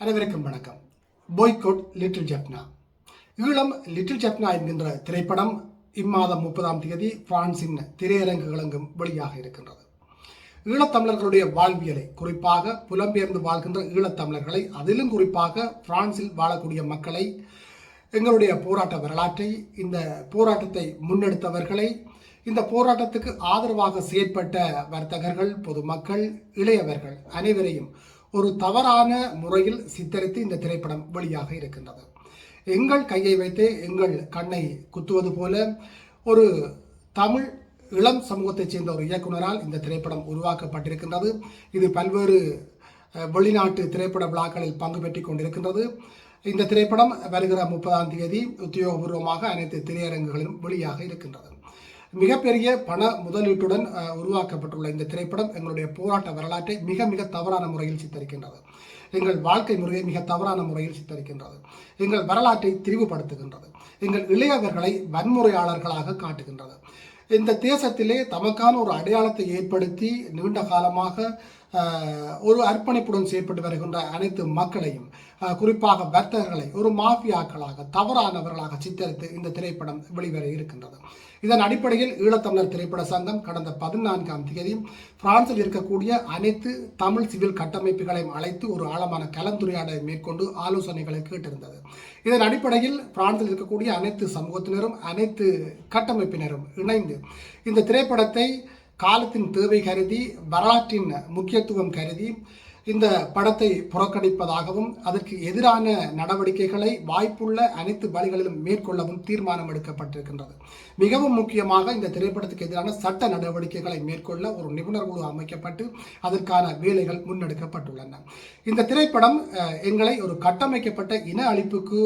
அனைவருக்கும் வணக்கம். Boycott little Jaffna Eelam little Jaffna என்கின்ற திரைப்படம் இம்மாதம் முப்பதாம் தேதி பிரான்சின் திரையரங்குகளெங்கும் வெளியாக இருக்கின்றது. ஈழத்தமிழர்களுடைய வாழ்வியலை குறிப்பாக புலம்பெயர்ந்து வாழ்கின்ற ஈழத்தமிழர்களை அதிலும் குறிப்பாக பிரான்சில் வாழக்கூடிய மக்களை எங்களுடைய போராட்ட வரலாற்றை இந்த போராட்டத்தை முன்னெடுத்தவர்களை இந்த போராட்டத்துக்கு ஆதரவாக செயற்பட்ட வர்த்தகர்கள் பொதுமக்கள் இளையவர்கள் அனைவரையும் ஒரு தவறான முறையில் சித்தரித்து இந்த திரைப்படம் வெளியாக இருக்கின்றது. எங்கள் கையை வைத்து எங்கள் கண்ணை குத்துவது போல ஒரு தமிழ் இளம் சமூகத்தைச் சேர்ந்த ஒரு இயக்குனரால் இந்த திரைப்படம் உருவாக்கப்பட்டிருக்கின்றது. இது பல்வேறு வெளிநாட்டு திரைப்பட விழாக்களில் பங்கு பெற்றுக் கொண்டிருக்கின்றது. இந்த திரைப்படம் வருகிற முப்பதாம் தேதி உத்தியோகபூர்வமாக அனைத்து திரையரங்குகளிலும் வெளியாக இருக்கின்றது. மிகப்பெரிய பண முதலீட்டுடன் உருவாக்கப்பட்டுள்ள இந்த திரைப்படம் எங்களுடைய போராட்ட வரலாற்றை மிக மிக தவறான முறையில் சித்தரிக்கின்றது. எங்கள் வாழ்க்கை முறையை மிக தவறான முறையில் சித்தரிக்கின்றது. எங்கள் வரலாற்றை திரிவுபடுத்துகின்றது. எங்கள் இளையவர்களை வன்முறையாளர்களாக காட்டுகின்றது. இந்த தேசத்திலே தமக்கான ஒரு அடையாளத்தை ஏற்படுத்தி நீண்ட காலமாக ஒரு அர்ப்பணிப்புடன் செயற்பட்டு வருகின்ற அனைத்து மக்களையும் குறிப்பாக வர்த்தகர்களை ஒரு மாஃபியாக்களாக தவறானவர்களாக சித்தரித்து இந்த திரைப்படம் வெளிவர இருக்கின்றது. இதன் அடிப்படையில் ஈழத்தமிழர் திரைப்பட சங்கம் கடந்த பதினான்காம் தேதி பிரான்சில் இருக்கக்கூடிய அனைத்து தமிழ் சிவில் கட்டமைப்புகளையும் அழைத்து ஒரு ஆழமான கலந்துரையாடலை மேற்கொண்டு ஆலோசனைகளை கேட்டிருந்தது. இதன் அடிப்படையில் பிரான்சில் இருக்கக்கூடிய அனைத்து சமூகத்தினரும் அனைத்து கட்டமைப்பினரும் இணைந்து இந்த திரைப்படத்தை காலத்தின் தேவை கருதி வரலாற்றின் முக்கியத்துவம் கருதி இந்த படத்தை புறக்கணிப்பதாகவும் அதற்கு எதிரான நடவடிக்கைகளை வாய்ப்புள்ள அனைத்து வழிகளிலும் மேற்கொள்ளவும் தீர்மானம் எடுக்கப்பட்டிருக்கின்றது. மிகவும் முக்கியமாக இந்த திரைப்படத்துக்கு எதிரான சட்ட நடவடிக்கைகளை மேற்கொள்ள ஒரு நிபுணர் குழு அமைக்கப்பட்டு அதற்கான வேலைகள் முன்னெடுக்கப்பட்டுள்ளன. இந்த திரைப்படம் எங்களை ஒரு கட்டமைக்கப்பட்ட இன அழிப்புக்கு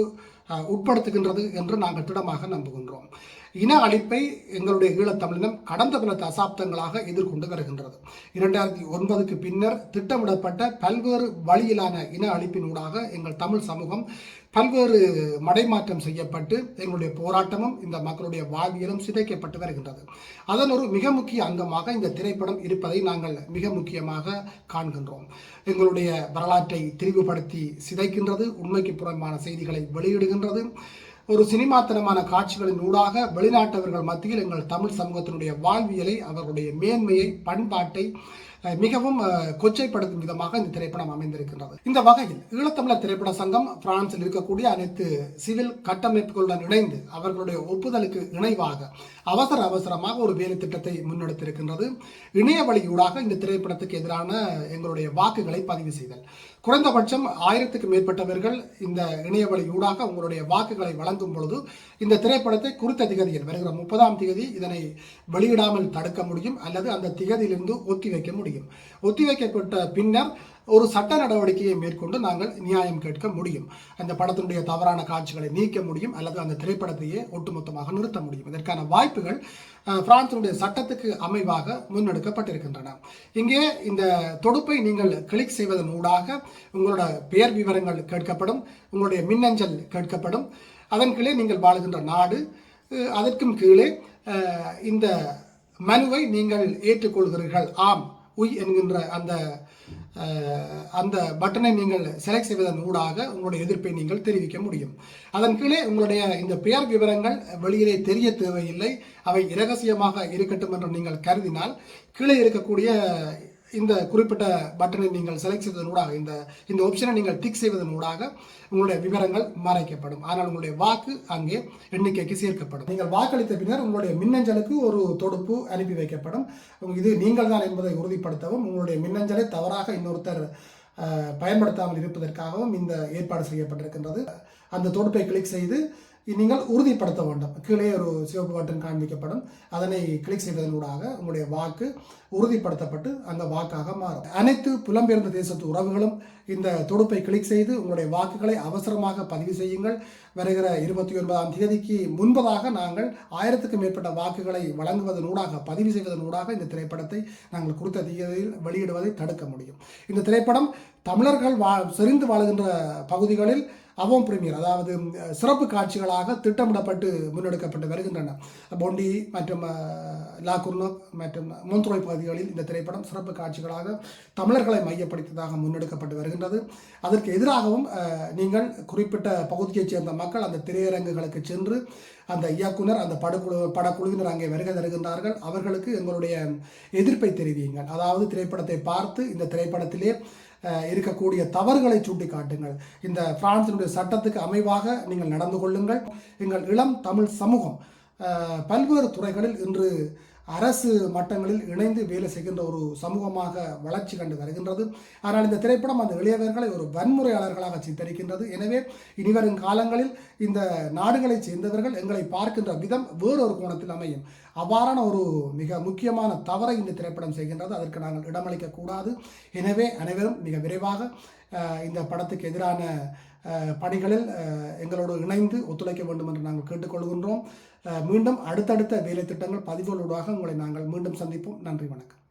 உட்படுத்துகின்றது என்று நாங்கள் திடமாக நம்புகின்றோம். இன அழிப்பை எங்களுடைய ஈழத்தமிழினம் கடந்த பல தசாப்தங்களாக எதிர்கொண்டு வருகின்றது. இரண்டாயிரத்தி ஒன்பதுக்கு பின்னர் திட்டமிடப்பட்ட பல்வேறு வழியிலான இன அழிப்பினூடாக எங்கள் தமிழ் சமூகம் பல்வேறு மடைமாற்றம் செய்யப்பட்டு எங்களுடைய போராட்டமும் இந்த மக்களுடைய வாழ்வியலும் சிதைக்கப்பட்டு வருகின்றது. அதன் ஒரு மிக முக்கிய அங்கமாக இந்த திரைப்படம் இருப்பதை நாங்கள் மிக முக்கியமாக காண்கின்றோம். எங்களுடைய வரலாற்றை திரிவுபடுத்தி சிதைக்கின்றது உண்மைக்கு புறம்பான செய்திகளை வெளியிடுகின்றது ஒரு சினிமாத்தனமான காட்சிகளின் ஊடாக வெளிநாட்டவர்கள் மத்தியில் எங்கள் தமிழ் சமூகத்தினுடைய வாழ்வியலை அவர்களுடைய மேன்மையை பண்பாட்டை மிகவும் கொச்சைப்படுத்தும் விதமாக இந்த திரைப்படம் அமைந்திருக்கின்றது. இந்த வகையில் ஈழத்தமிழர் திரைப்பட சங்கம் பிரான்சில் இருக்கக்கூடிய அனைத்து சிவில் கட்டமைப்புகளுடன் இணைந்து அவர்களுடைய ஒப்புதலுக்கு இணைவாக அவசர அவசரமாக ஒரு வேலை திட்டத்தை முன்னெடுத்திருக்கின்றது. இணைய வழியூடாக இந்த திரைப்படத்துக்கு எதிரான எங்களுடைய வாக்குகளை பதிவு செய்தல். குறைந்தபட்சம் ஆயிரத்துக்கு மேற்பட்டவர்கள் இந்த இணைய வழியூடாக உங்களுடைய வாக்குகளை வழங்கும் பொழுது இந்த திரைப்படத்தை குறித்த திகதியில் வருகிற முப்பதாம் திகதி இதனை வெளியிடாமல் தடுக்க முடியும் அல்லது அந்த திகதியிலிருந்து ஒத்திவைக்க முடியும். ஒத்திவைக்கப்பட்ட பின்னர் ஒரு சட்ட நடவடிக்கையை மேற்கொண்டு நாங்கள் நியாயம் கேட்க முடியும். அந்த படத்தினுடைய தவறான காட்சிகளை நீக்க முடியும் அல்லது அந்த திரைப்படத்தையே ஒட்டுமொத்தமாக நிறுத்த முடியும். இதற்கான வாய்ப்புகள் பிரான்சினுடைய சட்டத்துக்கு அமைவாக முன்னெடுக்கப்பட்டிருக்கின்றன. இங்கே இந்த தொடுப்பை நீங்கள் கிளிக் செய்வதன் ஊடாக உங்களோட பெயர் விவரங்கள் கேட்கப்படும் உங்களுடைய மின்னஞ்சல் கேட்கப்படும். அதன் கீழே நீங்கள் வாழுகின்ற நாடு அதற்கும் கீழே இந்த மனுவை நீங்கள் ஏற்றுக்கொள்கிறீர்கள். ஆம். உய் என்கின்ற அந்த அந்த பட்டனை நீங்கள் செலக்ட் செய்வதன் ஊடாக உங்களுடைய எதிர்ப்பை நீங்கள் தெரிவிக்க முடியும். அதன் கீழே உங்களுடைய இந்த பெயர் விவரங்கள் வெளியிலே தெரிய தேவையில்லை. அவை இரகசியமாக இருக்கட்டும் என்று நீங்கள் கருதினால் கீழே இருக்கக்கூடிய இந்த குறிப்பிட்ட பட்டனை நீங்கள் செலக்ட் செய்வதன் ஊடாக இந்த இந்த ஆப்ஷனை நீங்கள் டிக் செய்வதன் ஊடாக உங்களுடைய விவரங்கள் மறைக்கப்படும். ஆனால் உங்களுடைய வாக்கு அங்கே எண்ணிக்கைக்கு சேர்க்கப்படும். நீங்கள் வாக்களித்த பின்னர் உங்களுடைய மின்னஞ்சலுக்கு ஒரு தொடுப்பு அனுப்பி வைக்கப்படும். இது நீங்கள் தான் என்பதை உறுதிப்படுத்தவும் உங்களுடைய மின்னஞ்சலை தவறாக இன்னொருத்தர் பயன்படுத்தாமல் இருப்பதற்காகவும் இந்த ஏற்பாடு செய்யப்பட்டிருக்கின்றது. அந்த தொடுப்பை கிளிக் செய்து நீங்கள் உறுதிப்படுத்த வேண்டும். கீழே ஒரு சிவப்பு பட்டன் காண்பிக்கப்படும். அதனை கிளிக் செய்வதனூடாக உங்களுடைய வாக்கு உறுதிப்படுத்தப்பட்டு அந்த வாக்காக மாறும். அனைத்து புலம்பெயர்ந்த தேசத்து உறவுகளும் இந்த தொடுப்பை கிளிக் செய்து உங்களுடைய வாக்குகளை அவசரமாக பதிவு செய்யுங்கள். வருகிற இருபத்தி ஒன்பதாம் தேதிக்கு முன்பதாக நாங்கள் ஆயிரத்துக்கும் மேற்பட்ட வாக்குகளை வழங்குவதனூடாக பதிவு செய்வதனூடாக இந்த திரைப்படத்தை நாங்கள் குறித்த தேதியில் வெளியிடுவதை தடுக்க முடியும். இந்த திரைப்படம் தமிழர்கள் வா செறிந்து வாழுகின்ற பகுதிகளில் அவம் பிரீமியர் அதாவது சிறப்பு காட்சிகளாக திட்டமிடப்பட்டு முன்னெடுக்கப்பட்டு வருகின்றன. பொண்டி மற்றும் லாகுர்னோ மற்றும் மோந்த்ரோய் பகுதிகளில் இந்த திரைப்படம் சிறப்பு காட்சிகளாக தமிழர்களை மையப்படுத்தியதாக முன்னெடுக்கப்பட்டு வருகின்றது. அதற்கு எதிராகவும் நீங்கள் குறிப்பிட்ட பகுதியைச் சேர்ந்த மக்கள் அந்த திரையரங்குகளுக்கு சென்று அந்த இயக்குனர் அந்த படக்குழு படக்குழுவினர் அங்கே வருகை தருகின்றார்கள். அவர்களுக்கு எங்களுடைய எதிர்ப்பை தெரிவியுங்கள். அதாவது திரைப்படத்தை பார்த்து இந்த திரைப்படத்திலே இருக்கக்கூடிய தவறுகளை சுட்டிக்காட்டுங்கள். இந்த பிரான்சினுடைய சட்டத்துக்கு அமைவாக நீங்கள் நடந்து கொள்ளுங்கள். எங்கள் இளம் தமிழ் சமூகம் பல்வேறு துறைகளில் இன்று அரசு மட்டங்களில் இணைந்து வேலை செய்கின்ற ஒரு சமூகமாக வளர்ச்சி கண்டு வருகின்றது. ஆனால் இந்த திரைப்படம் அந்த இளையவர்களை ஒரு வன்முறையாளர்களாக சித்தரிக்கின்றது. எனவே இனிவரும் காலங்களில் இந்த நாடுகளைச் சேர்ந்தவர்கள் எங்களை பார்க்கின்ற விதம் வேறொரு கோணத்தில் அமையும். அவ்வாறான ஒரு மிக முக்கியமான தவறை இந்த திரைப்படம் செய்கின்றது. அதற்கு நாங்கள் இடமளிக்க கூடாது. எனவே அனைவரும் மிக விரைவாக இந்த படத்துக்கு எதிரான பணிகளில் எங்களோடு இணைந்து ஒத்துழைக்க வேண்டும் என்று நாங்கள் கேட்டுக்கொள்கின்றோம். மீண்டும் அடுத்தடுத்த வேலை திட்டங்கள் பதிவுகளூடாக உங்களை நாங்கள் மீண்டும் சந்திப்போம். நன்றி வணக்கம்.